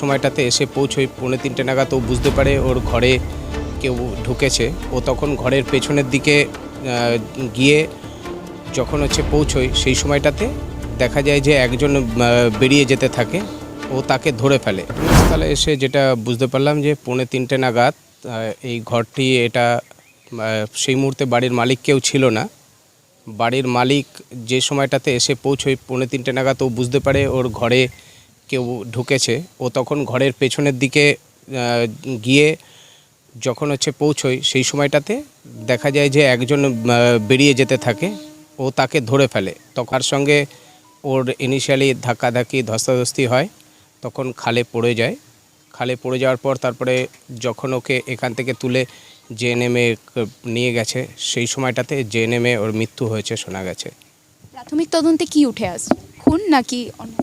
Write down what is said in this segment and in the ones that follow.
সময়টাতে এসে পৌঁছই পৌনে তিনটে নাগাদ, ও বুঝতে পারে ওর ঘরে কেউ ঢুকেছে। ও তখন ঘরের পেছনের দিকে গিয়ে যখন হচ্ছে পৌঁছই সেই সময়টাতে দেখা যায় যে একজন বেরিয়ে যেতে থাকে। ও তাকে ধরে ফেলে। তাহলে এসে যেটা বুঝতে পারলাম যে পৌনে তিনটে নাগাদ এই ঘরটি, এটা সেই মুহূর্তে বাড়ির মালিক কেউ ছিল না। বাড়ির মালিক যে সময়টাতে এসে পৌঁছই পৌনে তিনটে নাগাদ ও বুঝতে পারে ওর ঘরে কেউ ঢুকেছে, ও তখন ঘরের পেছনের দিকে গিয়ে যখন হচ্ছে পৌঁছই সেই সময়টাতে দেখা যায় যে একজন বেরিয়ে যেতে থাকে, ও তাকে ধরে ফেলে। তখন সঙ্গে ওর ইনিশিয়ালি ধাক্কাধাক্কি, ধস্তাধস্তি হয়, তখন খালে পড়ে যায়। খালে পড়ে যাওয়ার পর তারপরে যখন ওকে এখান থেকে তুলে জেএনএমে নিয়ে গেছে, সেই সময়টাতে জেএনএমে ওর মৃত্যু হয়েছে, শোনা গেছে। প্রাথমিক তদন্তে কি উঠে আসছে খুন নাকি অন্য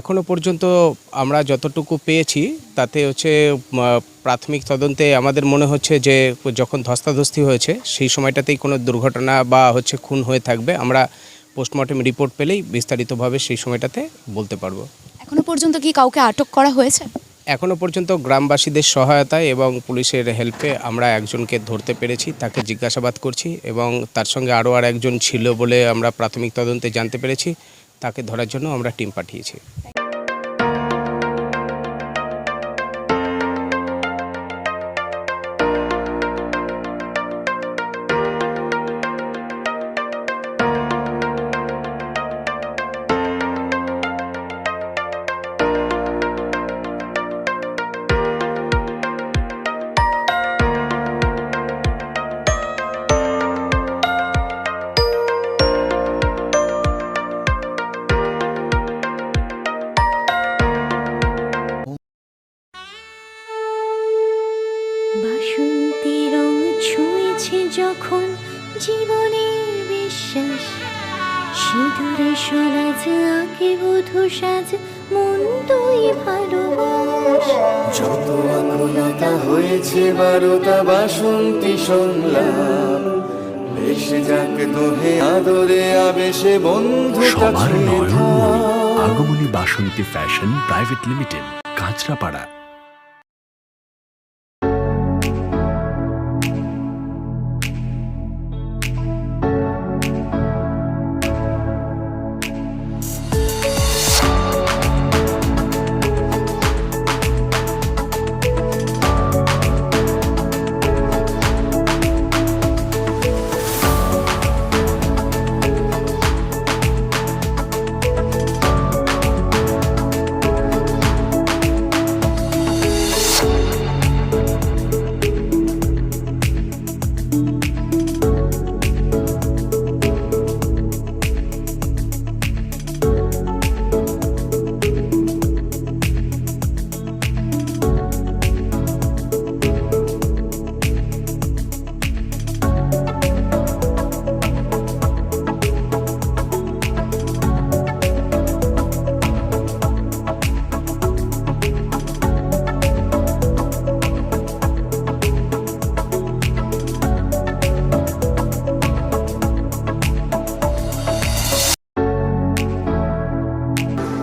কোনো কারণ? এখনও পর্যন্ত আমরা যতটুকু পেয়েছি তাতে হচ্ছে প্রাথমিক তদন্তে আমাদের মনে হচ্ছে যে যখন ধস্তাধস্তি হয়েছে সেই সময়টাতেই কোনো দুর্ঘটনা বা হচ্ছে খুন হয়ে থাকবে। আমরা পোস্টমর্টেম রিপোর্ট পেলেই বিস্তারিতভাবে সেই সময়টাতে বলতে পারব। এখনও পর্যন্ত কি কাউকে আটক করা হয়েছে? এখনও পর্যন্ত গ্রামবাসীদের সহায়তায় এবং পুলিশের হেল্পে আমরা একজনকে ধরতে পেরেছি তাকে জিজ্ঞাসাবাদ করছি এবং তার সঙ্গে আরও আর একজন ছিল বলে আমরা প্রাথমিক তদন্তে জানতে পেরেছি। তাকে ধরার জন্য আমরা টিম পাঠিয়েছি। সিঁদুরে সরাজ আঁকে বধু সাজ মন তুই ভালোবাস। যত আকুলতা হয়েছে বারোটা বাসন্তী সংলাপ ভেসে যাক দোহে আদরে আবেশে বন্ধু সবার Nayanmoni Agomoni Basanti fashion private limited Kanchrapara.